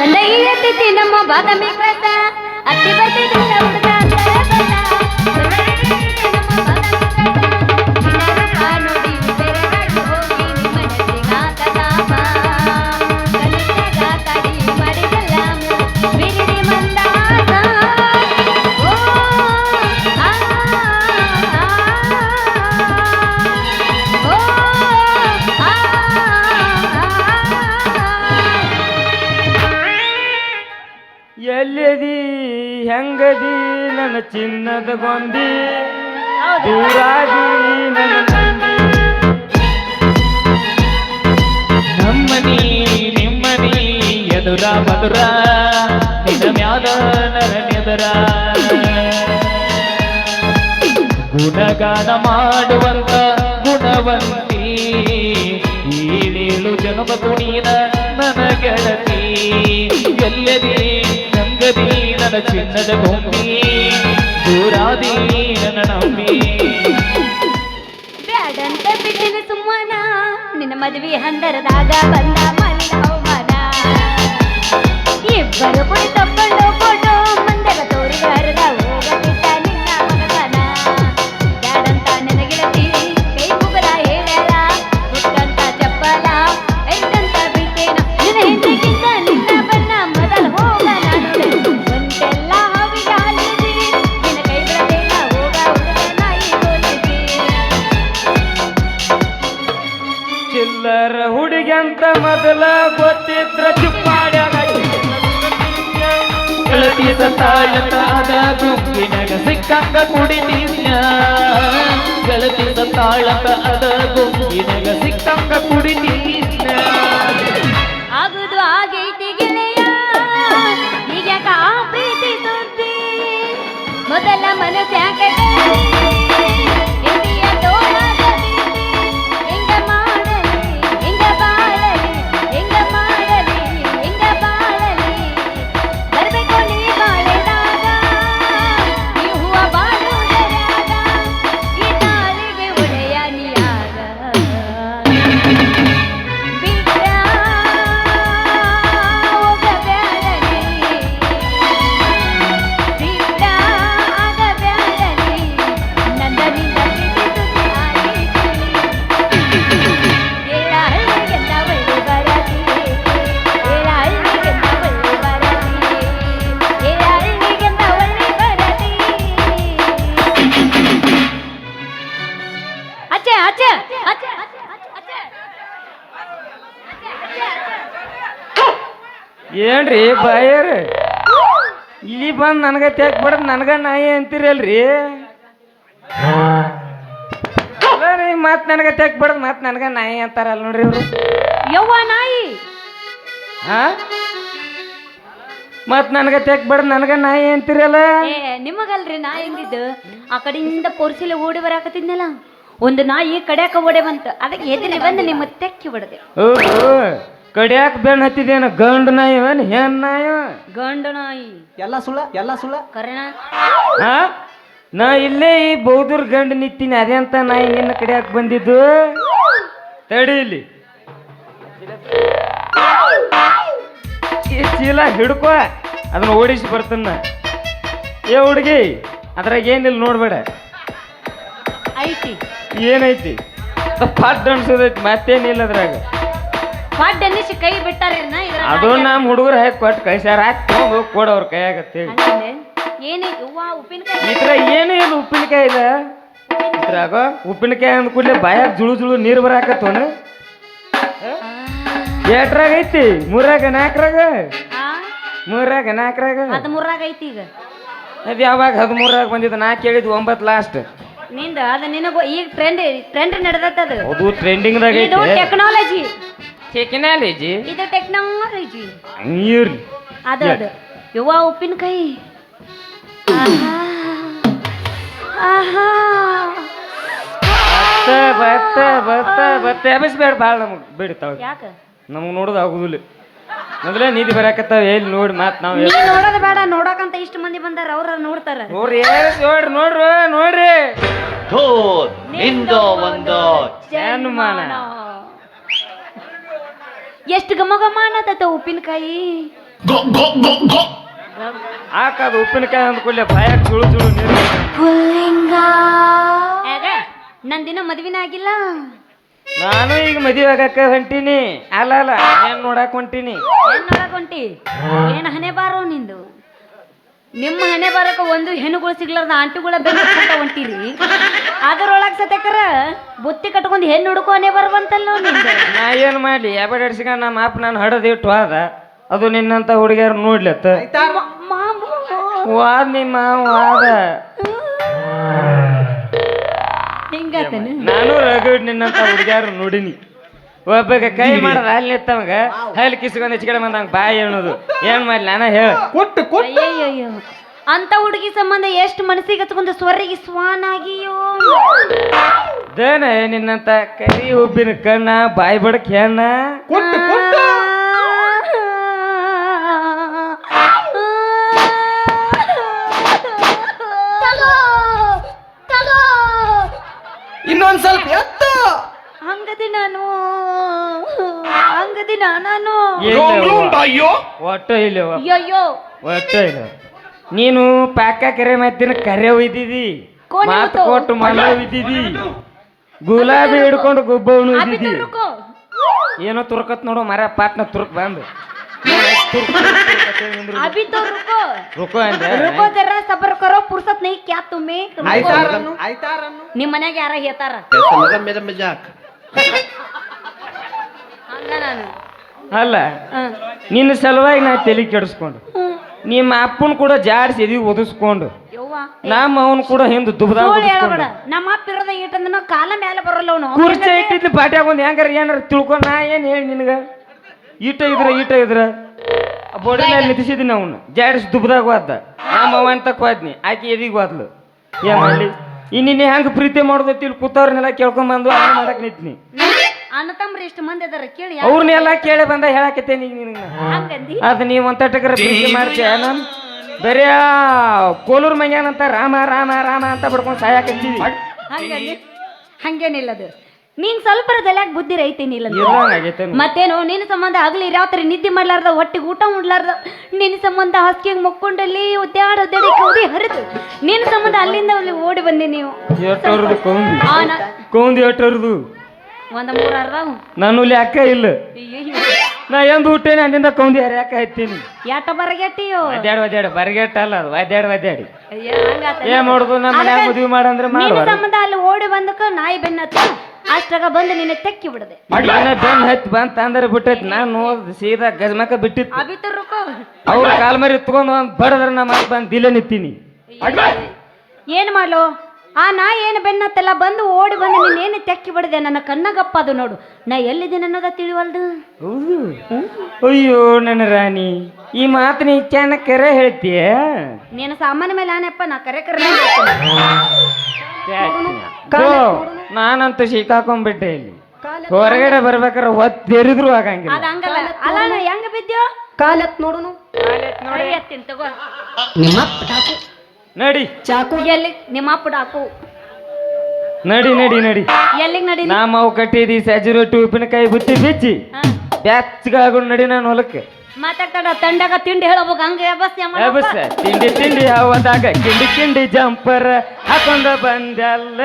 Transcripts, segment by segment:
ಗಂಡ ಇರತೈತಿ ನಮ್ಮ ಬಾದಾಮಿ ಕ್ರಾಸ ಅತ್ತಿ ಬರ್ತಿದ್ದಿಲ್ಲ ಹೆಂಗದಿ ನನ್ನ ಚಿನ್ನದ ಗೊಂದಿ ದೂರಾಗಿ ನನ್ನ ನಮ್ಮನಿ ನಿಮ್ಮನಿ ಎದುರ ಮಧುರ. ನಿನ್ನ ಮ್ಯಾದ ನರನೆದುರ ಗುಣಗಾನ ಮಾಡುವಂತ ಗುಣವಂತಿ. ಈಳೇಳು ಜನ್ಮ ಕುಣಿದ ನನ್ನ ಗೆಳತಿ. ಎಲ್ಲದಿ ನನ್ನ ಚಿನ್ನದ ಭೂಮಿ ದೂರಾದಿ ನನ್ನ ನಂಬಿ. ಬ್ಯಾಡಂತ ಬಿಟ್ಟಿನ ಸುಮ್ಮನ, ನಿನ್ನ ಮದುವೆ ಹಂದರದಾಗ ಬಂದ ಮಲ್ಲ ಅವಮಾನ. ಇಬ್ಬರು ತಕೊಂಡು ಅಂತ ಮೊದಲ ಗೊತ್ತಿದ್ರ ಚುಪ್ಪಾಡ್ಯಾಗ ಗೆಳತಿ ಸತ್ತಾಳತಾದ ಗುಂಗಿನಗ ಸಿಕ್ಕಂಗ ಕುಡಿತೀನ್ಯ ಗೆಳತಿ ಸತ್ತಾಳತ ಅದ ಗುಂಗಿನಗ ಸಿಕ್ಕಂಗ ಕುಡಿತೀನ್ಯ ಆಗುದು ಆಗೈತಿ ಗೆಳೆಯ ಈಗ ಪ್ರೀತಿ ಸುದ್ದಿ. ಮೊದಲ ಮನಸ್ಸ್ಯಾಕ ಏನ್ರಿ ಬಾಯರ್. ಇಲ್ಲಿ ಬಂದು ನನಗ ತೆಗ್ ಬಿಡದ್ ನನಗ ನಾಯಿ ಅಂತೀರಲ್ರಿ? ಮತ್ ನನಗ ತೆಗ್ ಬಿಡದ್ ಮತ್ ನನಗ ನಾಯಿ ಅಂತಾರಲ್ಲ ನೋಡ್ರಿ ಇವ್ರು. ಯವ್ವ ನಾಯಿ? ಹಾ ಮತ್ ನನಗ ತೆಗ್ ಬಿಡದು ನನಗ ನಾಯಿ ಅಂತೀರಲ್ಲ? ಏ ನಿಮಗಲ್ರಿ ನಾಯಿ ಹೆಂಗಿದ್ದು ಆ ಕಡೆಯಿಂದ ಪೊರ್ಸಿಲೆ ಓಡಿ ಬರಾಕತ್ತಿದ್ನಲ್ಲ ಒಂದು ನಾಯಿ ಕಡ್ಯಾಕ ಓಡೆ ಬಂತು ಅದಕ್ಕೆ ಎದುರಿ ಬಂದು ನಿಮ್ಮ ತೆಕ್ಕಿ ಬಿಡದೆ. ಓಹೋ ಕಡಿಯಾಕ ಬೆನ್ ಹತ್ತಿದೇನ? ಗಂಡ ನಾಯಿ ಏನ್? ಹೆಣ್ ನಾಯ ಗಂಡ ನಾಯಿ. ಎಲ್ಲ ಸುಳ್ಳ ಎಲ್ಲ ಸುಳ್ಳ. ಕರೆಣ. ಹಾ ನಾ ಇಲ್ಲೇ ಈ ಬೌದ್ರ ಗಂಡ ನಿಂತೀನಿ ಅದೇ ಅಂತ ನಾಯಿ ನಿನ್ನ ಕಡಿಯಾಕ ಬಂದಿದ್ದು? ತಡಿ ಇಲ್ಲಿ. ಈ ಚೀಲ ಹಿಡ್ಕೋ ಅದನ್ನ ಓಡಿಸಿ ಬರ್ತನ್ನ ಏ ಹುಡುಗಿ ಅದ್ರಾಗ ಏನಿಲ್ಲ ನೋಡ್ಬೇಡ. ಐತಿ ಏನೈತಿ? ಪಾಟ್ ಅನ್ಸೋದೈತಿ ಮತ್ತೇನಿಲ್ಲ ಅದ್ರಾಗ. ಪಾಡ್ ಅನ್ನಿಸಿ ಕೈ ಬಿಟ್ಟಾರ ಅದು ನಮ್ಮ ಹುಡುಗರು ಹೇಗೆ ಕೊಟ್ಟು ಕಳ್ಸ್ಯಾರ. ಹೋಗಿ ಕೊಡು ಅವ್ರ ಕೈಯಾಗ ಅಂತೇಳಿ ಏನೈತಿ ಹೂವ ಉಪ್ಪಿನಕಾಯಿ ಇದ್ರ ಏನು ಇಲ್ಲ ಉಪ್ಪಿನಕಾಯಿ ಇದೆ. ಇದ್ರಾಗ ಉಪ್ಪಿನಕಾಯಿ ಅಂದ ಕೂಡಲೇ ಬಾಯಾಗ ಜುಳು ಜುಳು ನೀರು ಬರಾಕತ್ತವನ ಏಟ್ರಾಗ ಐತಿ? ಮೂರಾಗ ನಾಲ್ಕರಾಗ ಆ? ಮೂರಾಗ ನಾಲ್ಕರಾಗ ಹದಿಮೂರಾಗ ಐತಿ ಈಗ. ಅದು ಯಾವಾಗ ಹದಿಮೂರಾಗ ಬಂದಿದ್ದು? ನಾ ಕೇಳಿದ್ದು ಒಂಬತ್ತು ಲಾಸ್ಟ್ನಿಂದ ಅದು ನಿನಗ ಈಗ ಟ್ರೆಂಡ್ ಟ್ರೆಂಡ್ ನಡೆದತ್ತ ಅದು. ಅದು ಟ್ರೆಂಡಿಂಗ್ದಾಗ ಇದು ಐತಿ. ಟೆಕ್ನಾಲಜಿ ಟೆಕ್ನಾಲಜಿ ಇದು ಟೆಕ್ನಾಲಜಿ ಅದ ಅದು ಅದು. ಯವ್ವ ಉಪ್ಪಿನಕಾಯಿ. ಆಹಾ. ಆಹಾ. ಬತ್ತ ಬತ್ತ ಬತ್ತ ಬತ್ತ. ಎಬಸ್ಬೇಡ ಭಾಳ ನಮಗೆ. ಬಿಡ್ತಾವ ಯಾಕ? ನಮ್ಗೆ ನೋಡೋದು ಆಗುದಿಲ್ಲ. ಮೊದಲೇ ನೀತಿ ಬರಾಕತ್ತಾವ ಎಲ್ಲಿ ನೋಡಿ ಮಾತ್ ನಾವು ನೀ ನೋಡೋದು ಬೇಡ ನೋಡಕಂತ ಇಷ್ಟು ಮಂದಿ ಬಂದಾರ ಅವ್ರ ನೋಡ್ತಾರ. ನೋಡ್ರಿ ಏಸ್ ನೋಡ್ರಿ ನೋಡ್ರಿ ನೋಡ್ರಿ. ನಿಂದ ಒಂದು ಜನ್ಮಾನ. ಎಷ್ಟು ಘಮ ಘಮ ಅನ್ನತತ್ತ ಉಪ್ಪಿನಕಾಯಿ? ಹಾಕದು ಉಪ್ಪಿನಕಾಯಿ ಅಂದ್ಕೊಳ್ಳೆ ಭಯ ಚುಳು ಚುಳು ನೀರು ನಂದಿನ ಮದ್ವಿನ ಆಗಿಲ್ಲ. ನಾನು ಈಗ ಮದುವೆ ಆಗಕ್ಕ ಹೊಂಟೀನಿ. ಅಲ್ಲ ಅಲ್ಲ ಏನ್ ನೋಡಕ್ ಹೊಂಟೀನಿ? ಏನ್ ನೋಡಕ್ ಹೊಂಟಿ? ಏನ್ ಹಣೆ ಬಾರೋ ನಿಂದು? ನಿಮ್ಮ ಹಣೆ ಬರಕ ಒಂದು ಹೆಣ್ಣುಗಳು ಸಿಗ್ಲಾರ್ದ ಆಂಟಿಗಳ ಬೆಂಕಿ ಹೊಂಟಿರಿ. ಅದರೊಳಗೆ ಸತ್ಯಕರ ಬುತ್ತಿ ಕಟ್ಕೊಂಡು ಹೆಣ್ಣು ಹುಡುಕೋ ಹಣೆ ಬರ್ಬಂತಲ್ಲ ನಿಂದು ನಾ ಏನ್ ಮಾಡ್ಲಿ? ಎಬಡಿಸಿಕ ನಮ್ಮ ಅಪ್ಪ ನಾನು ಹಡದ್ ಇಟ್ಟು ಹೋದ. ಅದು ನಿನ್ನಂತ ಹುಡುಗಿಯರು ನೋಡ್ಲತ್ತ. ವಾದ ವಾದ್ ನಿಮ್ಮ ವಾದ ಹಿಂಗಾತನ? ನಾನು ರಗಡ್ ನಿನ್ನಂತ ಹುಡುಗಿಯರು ನೋಡಿನಿ. ಒಬ್ಬಗ ಕೈ ಮಾಡದ ಅಲ್ಲಿ ನಿತ್ತವಂಗ ಹಲ್ ಕಿಸ್ಕೊಂಡ್ ಹೆಚ್ಚು ಕಡೆ ಬಂದಂಗ ಬಾಯಿ ಅನ್ನೋದು ಏನ್ ಮಾಡ್ಲಿ ನಾನ ಹೇಳ. ಕೊಟ್ಟು ಕೊಟ್ಟು. ಅಯ್ಯಯ್ಯೋ ಅಂತ ಹುಡುಗಿ ಸಂಬಂಧ ಎಷ್ಟು ಮನಸ್ಸಿಗೆ ಹಚ್ಕೊಂಡು ಸ್ವರ್ರಿಗೆ ಸ್ವಾನಾಗಿಯೋ. ದೇನ ನಿನ್ನಂತ ಕರಿ ಉಬ್ಬಿನ ಕಣ್ಣ ಬಾಯಿ ಬಡಕ್ ಹೆಣ್ಣ. ಕೊಟ್ಟು ಕೊಟ್ಟು. ಇನ್ನೊಂದ್ ಸ್ವಲ್ಪ ಎತ್ತ ಹಂಗದಿ ನಾನು ಹಂಗದಿ ನಾನು ಅಯ್ಯೋ ಒಟ್ಟು ಇಲ್ಲ ಅಯ್ಯಯ್ಯೋ ಒಟ್ಟು ಇಲ್ಲ ನೀನು ಪಾಕ ಕರೆ ಮತ್ತಿನ ಕರೆ ಒಯ್ದಿದಿ ಕೋಣೆ ಮಾತು ಮತ್ತು- ಕೊಟ್ಟು ಮಲ್ಲ ಒಯ್ದಿದಿ ಗುಲಾಬಿ ಹಿಡ್ಕೊಂಡು ಗುಬ್ಬವನು ಅಭಿ ಒಯ್ದಿದಿ ರುಕೋ ಏನೋ ತುರ್ಕತ್ ನೋಡು ಮರ ಪಾಟ್ನ ತುರ್ಕ್ ಬಂದು अभी तो रुको ರುಕೋ ಅಂದ್ರೆ रुको जरा सबर करो फुर्सत नहीं क्या तुम्हें रुको. ಆಯ್ತಾರನ್ನು ಆಯ್ತಾರನ್ನು ನಿಮ್ ಮನ್ಯಾಗ ಯಾರ ಹೇಳ್ತಾರ ಮೇರ ಮಜಾಕ್ ಹಂಗ ನಾನು ಅಲ್ಲ? ನಿನ್ನ ಸಲುವಾಗಿ ನಾ ತಲೆ ಕೆಡಿಸ್ಕೊಂಡು. ನಿಮ್ಮ ಅಪ್ಪನ ಕೂಡ ಜಾಡ್ಸಿ ಎದಿ ಒದಿಸ್ಕೊಂಡು. ನಮ್ಮ ಅವನು ಕೂಡ ಹಿಂದೆ ದುಬ್ದಾಗ ಒದಿಸ್ಕೊಂಡು. ನಮ್ಮ ಅಪ್ಪ ಇರೋದ ಇಟ್ಟಂದ್ರೆ ಕಾಲ ಮೇಲೆ ಬರಲ್ಲ ಅವನು. ಕುರ್ಚಿ ಇಟ್ಟಿದ್ದು ಪಾಟ್ಯಾಗ ಒಂದು ಹೆಂಗಾರ ಏನಾರ ತಿಳ್ಕೊಂಡು ನಾ ಏನು ಹೇಳಿ ನಿನಗೆ? ಈಟ ಇದ್ರ ಈಟ ಇದ್ರ? ಬೋಡಿ ಮೇಲೆ ನಿಂತಿಸಿದ್ದೀನಿ ಅವನು. ಜಾಡಿಸಿ ದುಬ್ದಾಗ ಹೋದ ನಮ್ಮ ಅವ ಅಂತ ಹೋದ್ನಿ ಆಕೆ ಎದಿಗೆ ಹೋದ್ಲು ಏನ್ ಮಾಡ್ಲಿ? ಇನ್ನಿನ್ನೇ ಹೆಂಗ್ ಪ್ರೀತಿ ಮಾಡೋದೈತಿ ಇಲ್ಲಿ ಕೂತವ್ರನ್ನೆಲ್ಲ ಕೇಳ್ಕೊಂಬಂದು ಅನ್ನ ಮಾಡಕ್ ನಿಂತ್ನಿ. ಅಣ್ಣ ತಮ್ರಿ ಇಷ್ಟು ಮಂದಿ ಅದಾರ ಕೇಳಿ ಅವ್ರನ್ನೆಲ್ಲ ಕೇಳಿ ಬಂದ ಹೇಳಕತ್ತೇನಿ ಈಗ ನಿನಗೆ ಹಂಗಂದಿ? ಅದು ನೀವು ಒಂತಟಕರ ಪ್ರೀತಿ ಮಾಡ್ತೀಯ ನಾನು ಬರೀ ಕೋಲೂರ್ ಮಂಗ್ಯಾನಂತ ರಾಮ ರಾಮ ರಾಮ ಅಂತ ಬಡ್ಕೊಂಡು ಸಾಯಕತ್ತೀವಿ. ಹಂಗಂದಿ ಹಂಗೇನಿಲ್ಲ ಅದು. ನೀನ್ ಸ್ವಲ್ಪ ತಲೆಯಾಗ ಬುದ್ಧಿ ರೈತೇನಿಲ್ಲ ಇರ್ಲಾಗೈತೆ ಮತ್ತೇನು ನಿನ್ನ ಸಂಬಂಧ ಆಗ್ಲಿ ರಾತ್ರಿ ನಿದ್ದೆ ಮಾಡ್ಲಾರ್ದ ಒಟ್ಟಿಗೆ ಊಟ ಮಾಡ್ಲಾರ್ದ ನಿನ್ನ ಸಂಬಂಧ ಹಾಸಿಗೆ ಮುಕ್ಕೊಂಡಲ್ಲಿ ಒದ್ದಾಡ ಒದ್ದಾಡಿ ಕೌದಿ ಹರಿದು ನಿನ್ನ ಸಂಬಂಧ ಅಲ್ಲಿಂದ ಅಲ್ಲಿ ಓಡಿ ಬಂದೆ ನೀವು. ಎಷ್ಟವ್ರದ್ದು ಕೌಂದಿ? ಆ, ನ- ಕೌಂದಿ ಎಷ್ಟವ್ರದ್ದು ಒಂದ ಮೂರ್ ನಾನು ಇಲ್ಲಿ ಅಕ್ಕ ಇಲ್ಲ. ನಾ ಎಂದು ಹುಟ್ಟೇನೆ ಅಲ್ಲಿಂದ ಕೌಂದಿ ಹರಿಯಾಕ ಹತ್ತೀನಿ. ಯಾಟ ಬರಗೆಟ್ಟಿಯೋ? ಒದ್ಯಾಡ ಒದ್ಯಾಡ ಬರಗೆಟ್ಟ ಅಲ್ಲ ಅದು ಒದ್ಯಾಡ ಒದ್ಯಾಡಿ. ಏನ್ ಮಾಡುದು ನಮ್ಮ ಮನ್ಯಾಗ ಮದುವೆ ಮಾಡಂದ್ರೆ ನಿನ್ನ ಮಾಡುವ ಸಂಬಂಧ ಅಲ್ಲಿ ಓಡಿ ಬಂದಕ್ಕ ನಾಯಿ ಬೆನ್ನತ್ತ ಅಷ್ಟಾಗ ಬಂದು ನಿನ್ನ ತೆಕ್ಕಿ ಬಿಡದೆ. ಮನೆ ಬೆನ್ ಹತ್ತಿ ಬಂತ ಅಂದ್ರೆ ಬಿಟ್ಟೈತಿ ನಾನು ಸೀದಾ ಗಜಮಕ ಬಿಟ್ಟಿತ್ತು ಅಭಿತರುಕೋ ಅವ್ರ ಕಾಲ್ ಮರಿ ತಗೊಂಡ್ ಒಂದ್ ಬಡದ್ರ ನಮ್ಮ ಬಂದ್ ದಿಲೆ ನಿತ್ತೀನಿ ಏನ್ ಮಾಡ್ಲೋ? ಆ ನಾ ಏನು ಬೆನ್ನತ್ತೆಲ್ಲ ಬಂದು ಓಡಿ ಬಂದು ನೀನೇನು ತೆಕ್ಕಿ ಬಿಡದೆ ನನ್ನ ಕಣ್ಣಗಪ್ಪ ಅದು ನೋಡು. ನಾ ಎಲ್ಲಿದ್ದೀನಿ ಅನ್ನೋದ ತಿಳಿವಲ್ದು? ಹೌದು. ಅಯ್ಯೋ ನನ್ನ ರಾಣಿ ಈ ಮಾತು ನೀ ಚೆನ್ನ ಕರೆ ಹೇಳ್ತೀಯ? ನೀನು ಸಾಮಾನ್ಯ ಮೇಲೆ ಆನೆಪ್ಪ ನಾ ಕರೆ ಕರೆ ನಾನಂತೂ ಸಿಕ್ಕಾಕೊಂಡ್ಬಿಟ್ಟೆ ಇಲ್ಲಿ. ಹೊರಗಡೆ ಬರ್ಬೇಕಾರೆ ಒತ್ತೆರಿದ್ರು ಆಗಂಗಿಲ್ಲ. ಅದು ಹಂಗಲ್ಲ. ಅಲ್ಲ ನಾ ಹೆಂಗ ಬಿದ್ದೋ ಕಾಲತ್ ನೋಡುನು. ಕೈ ಎತ್ತೀನಿ ತಗೋ. ನಿಮ್ಮ ಚಾಕು ನಡಿ. ಚಾಕು. ಎಲ್ಲಿ? ನಿಮ್ಮ ಅಪ್ಪ ಡಾಕು. ನಡಿ ನಡಿ ನಡಿ. ಎಲ್ಲಿಗೆ ನಡಿ ನಾ ಮಾವು ಕಟ್ಟಿದಿ ಸಜ್ಜಿ ರೊಟ್ಟಿ ಉಪ್ಪಿನಕಾಯಿ ಬುತ್ತಿ ಬಿಚ್ಚಿ. ಬ್ಯಾಚ್ಗಾಗೊಂಡು ನಡಿ ನಾನು ಹೊಲಕ್ಕೆ. ಮಾತಾಡ್ತಾಡ ತಂಡಾಗ ತಿಂಡಿ ಹೇಳಬೇಕು. ಹಂಗೆ ಬಸ್ ಬಸ್ ತಿಂಡಿ ತಿಂಡಿ ಹೋದಾಗ ಕಿಂಡಿ ಕಿಂಡಿ ಜಂಪರ್ ಹಾಕೊಂಡ ಬಂದಲ್ಲ.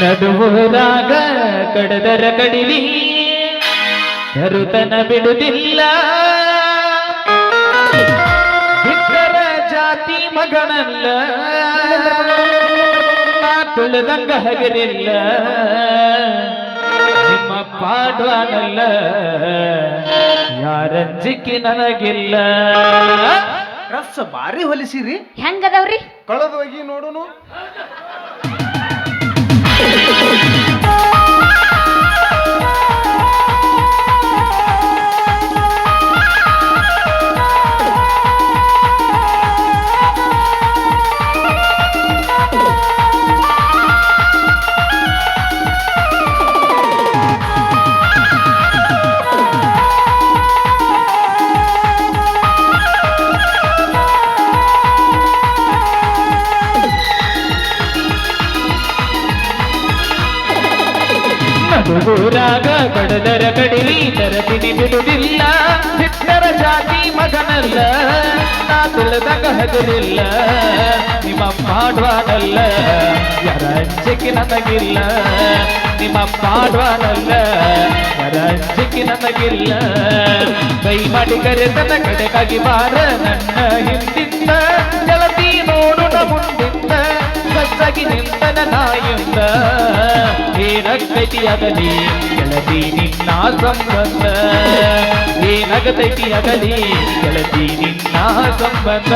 ನಡುವುದಾಗ ಕಡದರ ಕಡಿಲಿ ಕರುತನ ಬಿಡುದಿಲ್ಲ. ಮಗನಲ್ಲ. ನಾ ತುಳಿದಂಗ ಹಗರಿಲ್ಲ ನಿಮ್ಮ ಪಾಡ್ವಾನಲ್ಲ. ಯಾರಂಜಿಕ್ಕಿ ನನಗಿಲ್ಲ. ರಸ ಬಾರಿ ಹೊಲಿಸಿರಿ. ಹೆಂಗದವ್ರಿ? ಕಳೆದೋಗಿ ನೋಡುನು. ಕಡಿದಾಗ ಕಡದರ ಕಡಿಲಿ ತರತಿನಿ ಬಿಡುವುದಿಲ್ಲ. ಸಿಟ್ಟರ ಜಾತಿ ಮಗನಲ್ಲ, ನಾ ತಿಳಿದಾಗ ಹಗಲಿಲ್ಲ ನಿಮ್ಮಪ್ಪ ಆಡ್ವಾನಲ್ಲ ಯಾರಂಜಿಕೆ ನನಗಿಲ್ಲ. ನಿಮ್ಮಪ್ಪ ಆಡ್ವಾನಲ್ಲ ಯಾರಂಜಿಕೆ ನನಗಿಲ್ಲ. ಕೈ ಮಾಡಿ ಕರೆತನ ಕಡೆಗಾಗಿ ಬಾರ ನನ್ನ ಹಿಂದಿಲ್ಲ ಸಜ್ಜಾಗಿ ನಿಂತನ ನಾಯಿಂದ ಏನಕ್ಕೈತಿಯಾಗಲಿ ಗೆಳತಿ ನಿನ್ನ ಸಂಬಂಧ. ಏನಗತೈತಿಯಾಗಲಿ ಗೆಳತಿ ನಿನ್ನ ಸಂಬಂಧ.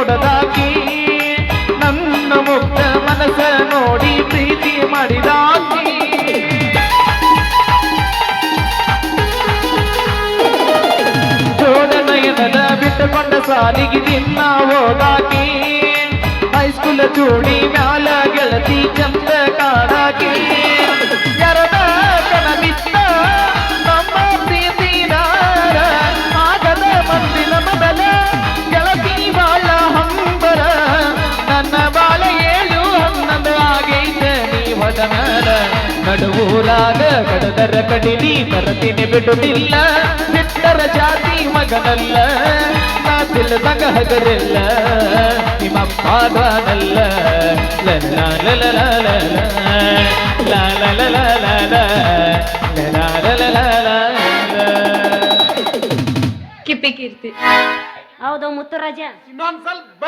ನೋಡದಾಕಿ. ನನ್ನ ಮುಗ್ಧ ಮನಸ ನೋಡಿ ಪ್ರೀತಿ ಮಾಡಿದಾಕಿ. ಜೋಡನಯನದ ಬಿಟ್ಟುಕೊಂಡ ಸಾಲಿಗೆ ದಿನ ಹೋದಾಕಿ. ಹೈಸ್ಕೂಲ್ ಜೋಡಿ ಮ್ಯಾಲ ಗೆಳತಿ ಚಂದ ಕಾಡಾಕಿ ದರ ಕಡಿಮೆ ತರತೀನಿ ಬಿಡುವುದಿಲ್ಲ ಬಿಟ್ಟರ ಜಾತಿ ಮಗನಲ್ಲ ನಾ ತಿಳಿದಂಗ ಹಗರಿಲ್ಲ ನಿಮ್ಮಪ್ಪ ದಾನಲ್ಲ ಕಿಪ್ಪಿ ಕೀರ್ತಿ ಹೌದು ಮುತ್ತುರಾಜ ಇನ್ನೊಂದ್ ಸ್ವಲ್ಪ